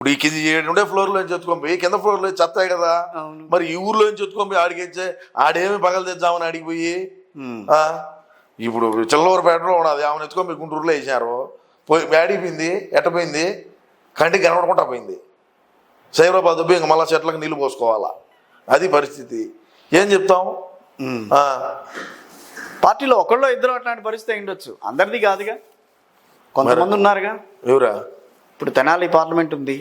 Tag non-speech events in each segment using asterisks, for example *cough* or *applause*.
ఇప్పుడు ఈ కింద రెండే ఫ్లోర్లో చెత్తుకొని పోయి కింద ఫ్లోర్లో చెత్తాయి కదా. మరి ఈ ఊర్లో నుంచి పోయి ఆడికిచ్చే ఆడేమి పగలు ఉమ్. ఆ? ఇప్పుడు చిల్లవరపేటలో ఉన్నది. ఆమెను ఎత్తుకొని గుంటూరులో వేసారు పోయి ఆడిపోయింది ఎట్టపోయింది కంటికి కనబడకుండా పోయింది. సైబరాబాద్ దుబ్బి ఇంక మళ్ళా చెట్లకు నీళ్ళు పోసుకోవాలా? అది పరిస్థితి. ఏం చెప్తాం? పార్టీలో ఒకళ్ళో ఇద్దరు అట్లాంటి పరిస్థితి ఉండొచ్చు. అందరిది కాదుగా? కొంతమంది ఉన్నారుగా? ఎవరా? ఇప్పుడు తెనాలి పార్లమెంట్ ఉంది.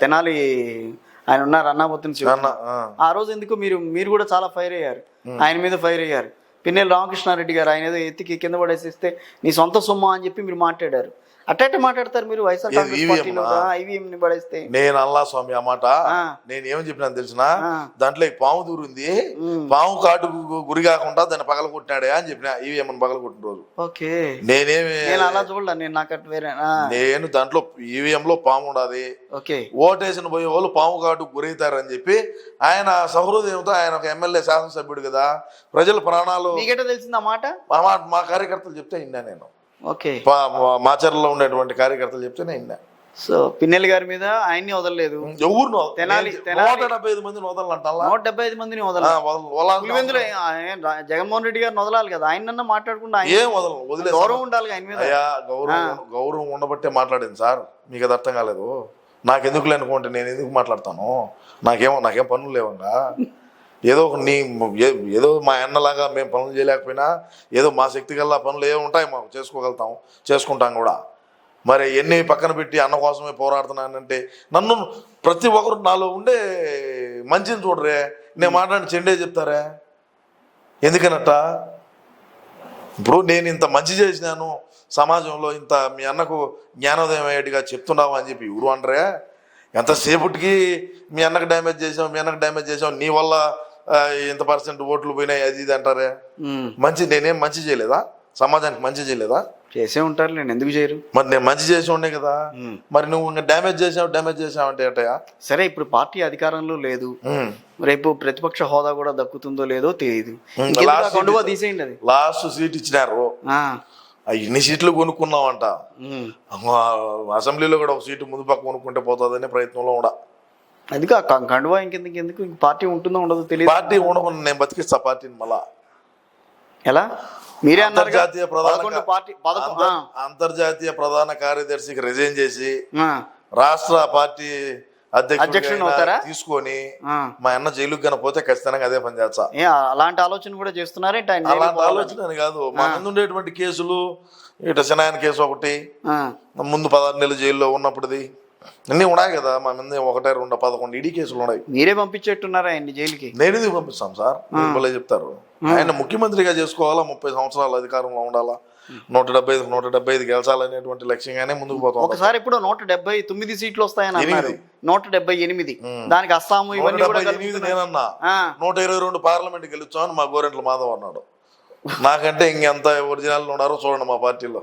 తెనాలి ఆయన ఉన్నారు అన్నాపత్తిని శివ. అన్న ఆ. ఆ రోజు ఎందుకు మీరు మీరు కూడా చాలా ఫైర్ అయ్యారు. ఆయన మీద ఫైర్ అయ్యారు. పిన్నెల రామకృష్ణారెడ్డి గారు ఆయన ఏదో ఎత్తికి కింద పడేసిస్తే నీ సొంత సొమ్మ అని చెప్పి మీరు మాట్లాడారు. అట్టట్టే మాట్లాడతారు మీరు వైఎస్ఆర్? ఐవీఎం ని పడేస్తే. నేను అల్లా స్వామి ఆ మాట. ఆ. నేను ఏమని చెప్పినాను తెలిసిన. దాంట్లో పాము దూరింది. పాము కాటు గురి కాకుండా దాన్ని పగల కొట్టినాడే అని చెప్పిన ఏమన్నా పగల కొట్టిన రోజు. ఓకే. నేనేమి నేను అలా చూడలే నేను నాకు వేరే నేను దాంట్లో ఈవీఎం లో పాము ఉండదు ఓకే. ఓటేసిన పోయే వాళ్ళు పాము కాటు గురవుతారని చెప్పి ఆయన సహృదయంతో ఆయన ఒక ఎమ్మెల్యే శాసనసభ్యుడు కదా. ప్రజల ప్రాణాలు నీకెట తెలిసింది ఆ మాట మా కార్యకర్తలు చెప్తే విన్నా నేను. ఓకే మాచర్లలో ఉండేటువంటి కార్యకర్తలు చెప్తేనే విన్నా. సో పిన్నెల్లి గారి మీద ఆయన్ని వదలలేదు. ఎవరు తెనాలి- నూట డెబ్బై ఐదు మందిని వదలంటాలా నూట డెబ్బై ఐదు మందిని ఆ, వదలలేదు వదల- వదలాల్సిన పులివెందులో ఆయన రా- జగన్మోహన్ రెడ్డి గారిని వదలాలి కదా. ఆయనన్నా మాట్లాడకుండా ఆయన ఏం వదలం వదిలే గౌరవం ఉండాలి ఆయన మీద. గౌరవం గౌరవం ఉండబట్టే మాట్లాడింది సార్. మీకు అది అర్థం కాలేదు. నాకెందుకు లేనుకోండి నేను ఎందుకు మాట్లాడతాను? నాకేమో నాకేం పనులు లేవంగా? *laughs* ఏదో ఒక నీ ఏ- ఏదో మా అన్నలాగా మేము పనులు చేయలేకపోయినా ఏదో మా శక్తి గల్లా పనులు ఏమి ఉంటాయి మాకు చేసుకోగలుగుతాం చేసుకుంటాం కూడా. మరి ఎన్ని పక్కన పెట్టి అన్న కోసమే పోరాడుతున్నానంటే నన్ను ప్రతి ఒక్కరు నాలో ఉండే మంచిని చూడరే నేను మాట్లాడి చెండే చెప్తారే? ఎందుకనట్ట? ఇప్పుడు నేను ఇంత మంచి చేసినాను సమాజంలో ఇంత మీ అన్నకు జ్ఞానోదయం అయ్యేట్టుగా చెప్తున్నావు అని చెప్పి ఎవరు అంటారే ఎంతసేపటికి మీ అన్నకు డ్యామేజ్ చేసాం మీ అన్నకు డ్యామేజ్ చేసాం నీ వల్ల ఇంత పర్సెంట్ ఓట్లు పోయినాయి అది ఇది అంటారే. మంచి నేనేం మంచి చేయలేదా? సమాజానికి మంచి చేయలేదా? చేసే ఉంటారు నేను ఎందుకు చేయరు? మరి నేను మంచి చేసి ఉండే కదా. మరి నువ్వు ఇంకా డ్యామేజ్ చేసావు డ్యామేజ్ చేసావు అంటే ఏంటయ్యా? సరే ఇప్పుడు పార్టీ అధికారంలో లేదు. రేపు ప్రతిపక్ష హోదా కూడా దక్కుతుందో లేదో తెలియదు తీసేయండి అది. లాస్ట్ సీట్ ఇచ్చినారు. ఇన్ని సీట్లు. అమ్మా, అసెంబ్లీలో కూడా ఒక సీటు ముందు పక్క కొనుక్కుంటే పోతుందనే ప్రయత్నంలో కూడా అందుకే కండువా ఇంకెందుకు? ఎందుకు? పార్టీ ఉంటుందో ఉండదో తెలియదు. పార్టీ ఉండకుండా నేను బతికిస్తా పార్టీని మళ్ళా. ఎలా? మీరే అంతర్జాతీయ ప్రధాన పార్టీ అంతర్జాతీయ ప్రధాన కార్యదర్శికి రిజైన్ చేసి రాష్ట్ర పార్టీ అధ్యక్షుడు? తీసుకొని. మా అన్న జైలుకి కన్నా పోతే ఖచ్చితంగా అదే పని చేస్తా. అలాంటి ఆలోచన కూడా చేస్తున్నారేంటి అలాంటి? ఆలోచన కాదు. మా ముందు ఉండేటువంటి కేసులు ఇట శనాయన కేసు ఒకటి ముందు పదహారు నెలలు జైల్లో ఉన్నప్పుడుది అన్నీ ఉన్నాయి కదా మా మీద ఒకటే రెండు పదకొండు ఇడీ కేసులు ఉన్నాయి. మీరే పంపించేట్టున్నారా ఆయన్ని జైలుకి? నేను పంపిస్తాం సార్? భలే చెప్తారు? ఆయన ముఖ్యమంత్రిగా చేసుకోవాలా? ముప్పై సంవత్సరాలు అధికారంలో ఉండాలా? నూట డెబ్బై ఐదు నూట డెబ్బై ఐదు గెలిచాలనేటువంటి లక్ష్యంగానే ముందుకు పోతాం ఒకసారి ఇప్పుడు నూట డెబ్బై తొమ్మిది సీట్లు వస్తాయని అన్నారు. నూట డెబ్బై ఎనిమిది. దానికి అస్సాము ఇవన్నీ ఎనిమిది. నేనన్నా. నూట ఇరవై రెండు పార్లమెంట్ గెలుచామని మా గోరెంట్ల మాధవ్ అన్నాడు. నాకంటే ఇంకెంత ఒరిజినల్ ఉన్నారో చూడండి మా పార్టీలో.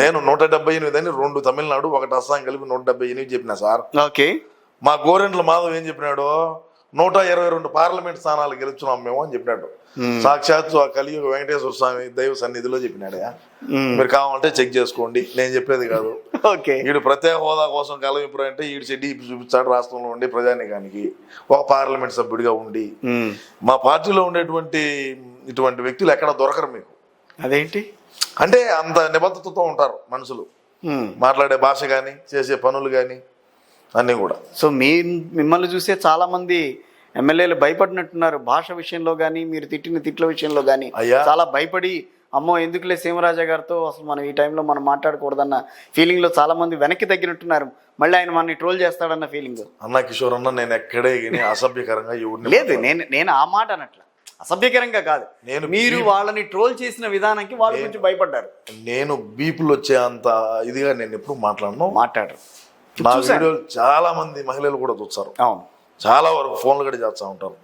నేను నూట డెబ్బై ఎనిమిది అని రెండు తమిళనాడు ఒకటి అస్సాం కలిపి నూట డెబ్బై ఎనిమిది చెప్పిన సార్. ఓకే. మా గోరెంట్ల మాధవ్ ఏం చెప్పినాడు? నూట ఇరవై రెండు పార్లమెంట్ స్థానాలు గెలుచున్నాం మేము అని చెప్పినాడు. సాక్షాత్తు ఆ కలియుగ వెంకటేశ్వర స్వామి దైవ సన్నిధిలో చెప్పినాడు మీరు కావాలంటే చెక్ చేసుకోండి. నేను చెప్పేది కాదు. ఓకే. వీడు ప్రత్యేక హోదా కోసం కలం ఇప్పుడు అంటే వీడు చెడ్డి చూపించాడు రాష్ట్రంలో ఉండి ప్రజానికానికి. ఒక పార్లమెంట్ సభ్యుడిగా ఉండి. మా పార్టీలో ఉండేటువంటి ఇటువంటి వ్యక్తులు ఎక్కడ దొరకరు మీకు. అదేంటి? అంటే అంత నిబద్ధతతో ఉంటారు మనుషులు. మాట్లాడే భాష కానీ చేసే పనులు కానీ అన్నీ కూడా. సో మీ మిమ్మల్ని చూసే చాలా మంది ఎమ్మెల్యేలు భయపడినట్టున్నారు. భాష విషయంలో కానీ మీరు తిట్టిన తిట్ల విషయంలో కానీ అయ్యా. చాలా భయపడి అమ్మో ఎందుకులే సీమరాజా గారితో అసలు మనం ఈ టైంలో మనం మాట్లాడకూడదన్న ఫీలింగ్లో చాలా మంది వెనక్కి తగ్గినట్టున్నారు. మళ్ళీ ఆయన మనని ట్రోల్ చేస్తాడన్న ఫీలింగ్ అన్న కిషోర్ అన్న నేను ఎక్కడే అసభ్యకరంగా లేదు నేను నేను ఆ మాట అనట్ల. అసభ్యంగా కాదు. నేను మీరు వాళ్ళని ట్రోల్ చేసిన విధానానికి వాళ్ళ గురించి భయపడ్డారు. నేను బీపులు వచ్చే అంత ఇదిగా నేను ఎప్పుడు మాట్లాడను. మాట్లాడరు. నా వీడియోలు చాలా మంది మహిళలు కూడా చూస్తారు. అవును. చాలా వరకు ఫోన్లు కూడా చేస్తూ ఉంటారు.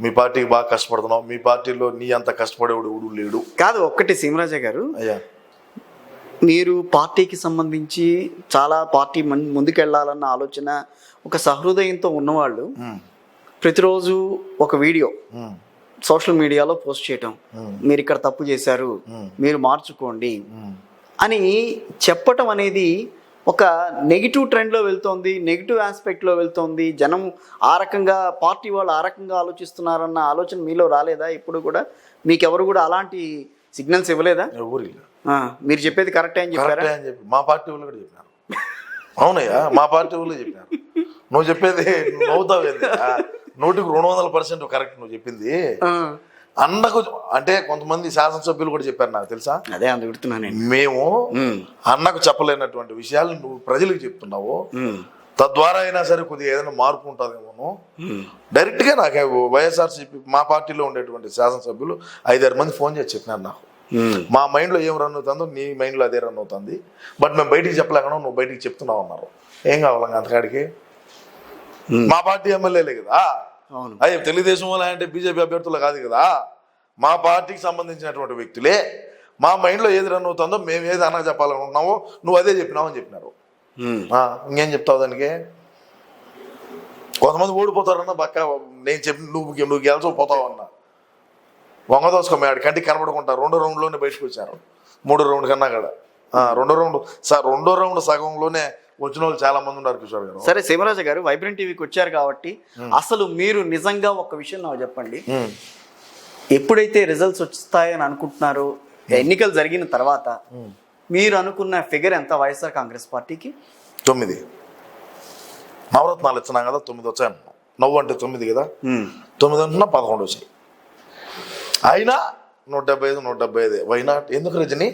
మీ పార్టీకి బాగా కష్టపడుతున్నావు. మీ పార్టీలో నీ అంత కష్టపడేవాడు ఎవడు లేడు. కాదు ఒక్కటి సీమరాజా గారు. అయ్యా. మీరు పార్టీకి సంబంధించి చాలా పార్టీ ముందుకెళ్ళాలన్న ఆలోచన ఒక సహృదయంతో ఉన్నవాళ్ళు ప్రతిరోజు ఒక వీడియో సోషల్ మీడియాలో పోస్ట్ చేయటం. మీరు ఇక్కడ తప్పు చేశారు. మీరు మార్చుకోండి. అని చెప్పటం అనేది ఒక నెగిటివ్ ట్రెండ్లో వెళ్తోంది నెగిటివ్ ఆస్పెక్ట్లో వెళ్తోంది. జనం ఆ రకంగా పార్టీ వాళ్ళు ఆ రకంగా ఆలోచిస్తున్నారన్న ఆలోచన మీలో రాలేదా? ఇప్పుడు కూడా మీకెవరు కూడా అలాంటి సిగ్నల్స్ ఇవ్వలేదా? మీరు చెప్పేది కరెక్టే అని చెప్పారా? కరెక్టే అని చెప్పి మా పార్టీ వాళ్ళు కూడా చెప్పినారు. అవునయ్యా మా పార్టీ వాళ్ళు చెప్పినారు. నువ్వు చెప్పేది నవ్వుతావు నూటికి రెండు వందల పర్సెంట్ కరెక్ట్ నువ్వు చెప్పింది. అన్నకు అంటే కొంతమంది శాసనసభ్యులు కూడా చెప్పారు నాకు తెలుసా? అదే అందుకుంటున్నాను నేను. మేము అన్నకు చెప్పలేనటువంటి విషయాలు నువ్వు ప్రజలకు చెప్తున్నావు. తద్వారా అయినా సరే కొద్దిగా ఏదైనా మార్పు ఉంటుందేమోను. ఉమ్, డైరెక్ట్గా నాకు వైఎస్ఆర్సీపీ మా పార్టీలో ఉండేటువంటి శాసనసభ్యులు ఐదారు మంది ఫోన్ చేసి చెప్పినారు నాకు. మా మైండ్లో ఏం రన్ అవుతుందో నీ మైండ్లో అదే రన్ అవుతుంది. బట్ మేము బయటికి చెప్పలేకనో నువ్వు బయటికి చెప్తున్నావు అన్నారు. ఏం కావాలి అంతకాడికి. మా పార్టీ ఎమ్మెల్యేలే కదా. అయ్యే తెలుగుదేశం వాళ్ళ అంటే బీజేపీ అభ్యర్థులు కాదు కదా. మా పార్టీకి సంబంధించినటువంటి వ్యక్తులే. మా మైండ్లో ఏది రన్ అవుతుందో మేము ఏది అన్న చెప్పాలనుకుంటున్నావో నువ్వు అదే చెప్పినావు అని చెప్పినారు. ఇంకేం చెప్తావు దానికి? కొంతమంది ఓడిపోతారన్న పక్క నేను చెప్పి నువ్వు నువ్వు గెలిచకపోతావు అన్న. వంగ దోసుకోమేడు కంటికి కనబడుకుంటా రెండో రౌండ్లోనే బయటకు వచ్చారు. మూడో రౌండ్ కన్నా కూడా. ఆ, రెండో రౌండ్ రెండో రౌండ్ సగంలోనే వచ్చిన వాళ్ళు చాలా మంది ఉన్నారు కిషోర్ గారు. సరే సీమరాజు గారు వైబ్రెంట్ టీవీకి వచ్చారు కాబట్టి అసలు మీరు నిజంగా ఒక విషయం నాకు చెప్పండి. ఎప్పుడైతే రిజల్ట్స్ వస్తాయని అనుకుంటున్నారో ఎన్నికలు జరిగిన తర్వాత మీరు అనుకున్న ఫిగర్ ఎంత వైఎస్ఆర్ కాంగ్రెస్ పార్టీకి? తొమ్మిది. నవరత్నాలు ఇచ్చినాం కదా తొమ్మిది వచ్చాయి నవ్వు అంటే తొమ్మిది కదా? తొమ్మిది అంటున్నా పదకొండు వచ్చాయి. అయినా నూట డెబ్బై ఐదు నూట డెబ్బై ఐదు. వైనాట్ ఎందుకు రజని?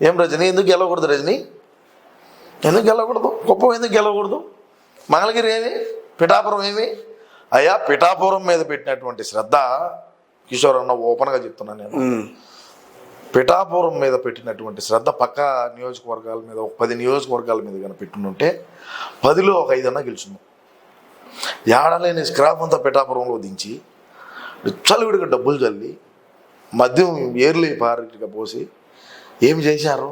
ఏం రజని? ఎందుకు గెలవకూడదు రజని? ఎందుకు గెలవకూడదు? కుప్పం ఎందుకు గెలవకూడదు? మంగళగిరి ఏమి? పిఠాపురం ఏమి? అయ్యా పిఠాపురం మీద పెట్టినటువంటి శ్రద్ధ కిషోర్ అన్న ఓపెన్గా చెప్తున్నాను నేను. పిఠాపురం మీద పెట్టినటువంటి శ్రద్ధ పక్క నియోజకవర్గాల మీద ఒక పది నియోజకవర్గాల మీద కనుక పెట్టునుంటే పదిలో ఒక ఐదన్నా గెలుచున్నాం ఏడలేని స్క్రాప్ అంతా పిఠాపురంలో దించి చలివిడిగా డబ్బులు చల్లి మద్యం ఏర్లీ పారిగా పోసి ఏమి చేశారు?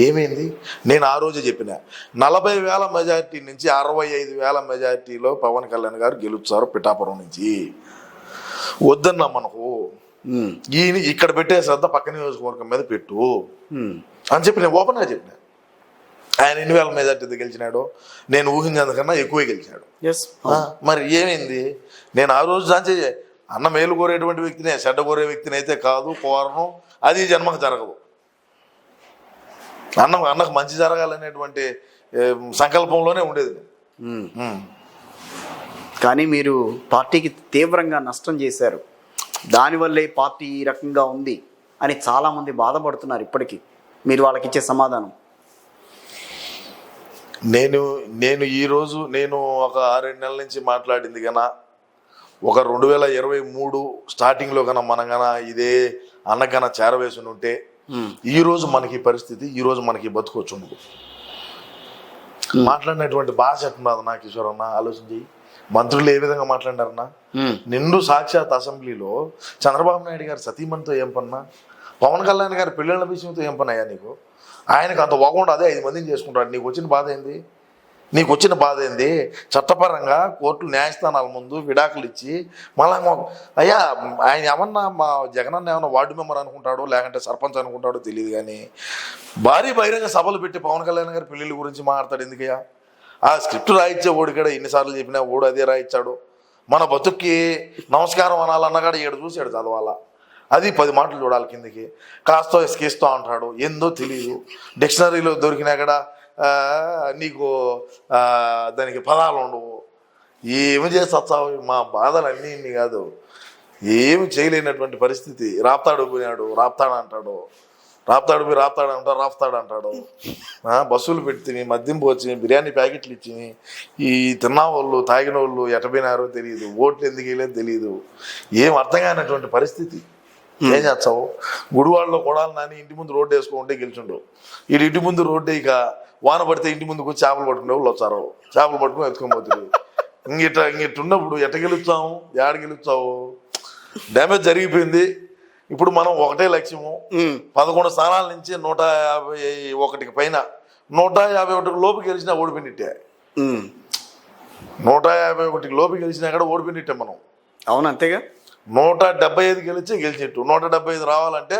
ఏమైంది? నేను ఆ రోజే చెప్పిన. నలభై వేల మెజార్టీ నుంచి అరవై ఐదు వేల మెజార్టీలో పవన్ కళ్యాణ్ గారు గెలుస్తారు పిఠాపురం నుంచి. వద్దన్నా మనకు. ఈయన ఇక్కడ పెట్టే శ్రద్ధ పక్క నియోజకవర్గం మీద పెట్టు. అని చెప్పి నేను ఓపెన్గా చెప్పిన. ఆయన ఎన్ని వేల మెజార్టీతో గెలిచినాడు నేను ఊహించేందుకన్నా ఎక్కువే గెలిచాడు. మరి ఏమైంది? నేను ఆ రోజు దాంచే అన్న మేలు కోరేటువంటి వ్యక్తినే చెడ్డ కోరే వ్యక్తిని అయితే కాదు కోరను అది జన్మకు జరగదు. అన్న అన్నకు మంచి జరగాలనేటువంటి సంకల్పంలోనే ఉండేది. కానీ మీరు పార్టీకి తీవ్రంగా నష్టం చేశారు. దానివల్లే పార్టీ ఈ రకంగా ఉంది అని చాలా మంది బాధపడుతున్నారు ఇప్పటికీ. మీరు వాళ్ళకి ఇచ్చే సమాధానం. నేను నేను ఈరోజు నేను ఒక ఆరేడు నెలల నుంచి మాట్లాడింది గన ఒక రెండు వేల ఇరవై మూడు స్టార్టింగ్లో కన్నా మనం గన ఇదే అన్నగన చేరవేసి ఉంటే ఈ రోజు మనకి పరిస్థితి ఈ రోజు మనకి బతుకొచ్చు ఉండదు. మాట్లాడినటువంటి భాష ఎట్టున్నది నా కిషోర్ అన్న ఆలోచన చెయ్యి. మంత్రులు ఏ విధంగా మాట్లాడారన్నా నిండు సాక్షాత్ అసెంబ్లీలో చంద్రబాబు నాయుడు గారి సతీమణితో ఏం పన్నా? పవన్ కళ్యాణ్ గారి పిల్లల విషయంతో ఏం పని అయ్యా నీకు? ఆయనకు అంత వగండు అదే ఐదు మందిని చేసుకుంటాడు. నీకు వచ్చిన బాధ ఏంది? నీకు వచ్చిన బాధ ఏంది? చట్టపరంగా కోర్టు న్యాయస్థానాల ముందు విడాకులు ఇచ్చి మళ్ళా అయ్యా ఆయన ఏమన్నా మా జగనన్న ఏమన్నా వార్డు మెంబర్ అనుకుంటాడో లేకుంటే సర్పంచ్ అనుకుంటాడో తెలియదు కానీ భారీ బహిరంగ సభలు పెట్టి పవన్ కళ్యాణ్ గారి పెళ్ళిళ్ళ గురించి మాట్లాడతాడు ఎందుకయ్యా? ఆ స్క్రిప్ట్ రాయించే ఓడి కూడా ఎన్నిసార్లు చెప్పినా ఓడు అదే రాయించాడు మన బతుక్కి నమస్కారం అనాలన్నగాడు ఏడు చూసి చదవాలా. అది పది మాటలు చూడాలి కిందకి. కాస్తో ఎస్కేస్తో అంటాడు. ఏందో తెలియదు డిక్షనరీలో దొరికినా కూడా నీకు దానికి పదాలు ఉండవు. ఏమి చేస్తావు మా బాధలు అన్నీ ఇన్ని కాదు. ఏమి చేయలేనటువంటి పరిస్థితి. రాప్తాడు పోయినాడు రాప్తాడు అంటాడు. రాప్తాడు పోయి రాప్తాడు అంటాడు రాప్తాడు అంటాడు. బస్సులు పెడితే మద్యం పోచి బిర్యానీ ప్యాకెట్లు ఇచ్చి ఈ తిన్న వాళ్ళు తాగిన వాళ్ళు ఎటపోయినారో తెలియదు. ఓట్లు ఎందుకు వేయలేదు తెలియదు. ఏం అర్థం కానటువంటి పరిస్థితి. ఏం చేస్తావు? గుడివాడలో కొడాలి నాని ఇంటి ముందు రోడ్డు వేసుకుంటే గెలిచిండు వీడి ఇంటి ముందు రోడ్డు ఇక వాన పడితే ఇంటి ముందుకు చేపలు పట్టుకునే వాళ్ళు వచ్చారు చేపలు పట్టుకుని ఎత్తుకొని పోతారు. ఇంగిట ఇంగిట ఉన్నప్పుడు ఎట్ట గెలుస్తాము ఏడ గెలుస్తావు? డ్యామేజ్ జరిగిపోయింది. ఇప్పుడు మనం ఒకటే లక్ష్యము. పదకొండు స్థానాల నుంచి నూట యాభై ఒకటికి పైన నూట యాభై ఒకటికి లోపు గెలిచినా ఓడిపోయినట్టే. నూట యాభై ఒకటికి లోపు గెలిచినా కూడా ఓడిపోయినట్టే మనం. అవును అంతేగా? నూట డెబ్బై ఐదు గెలిచి గెలిచినట్టు నూట డెబ్బై ఐదు రావాలంటే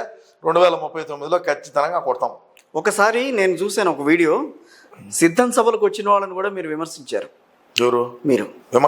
రెండు వేల ముప్పై తొమ్మిదిలో ఖచ్చితంగా కొడతాం. ఒకసారి నేను చూశాను ఒక వీడియో. సిద్ధం సభలకు వచ్చిన వాళ్ళని కూడా మీరు విమర్శించారు. ఎవరు? మీరు.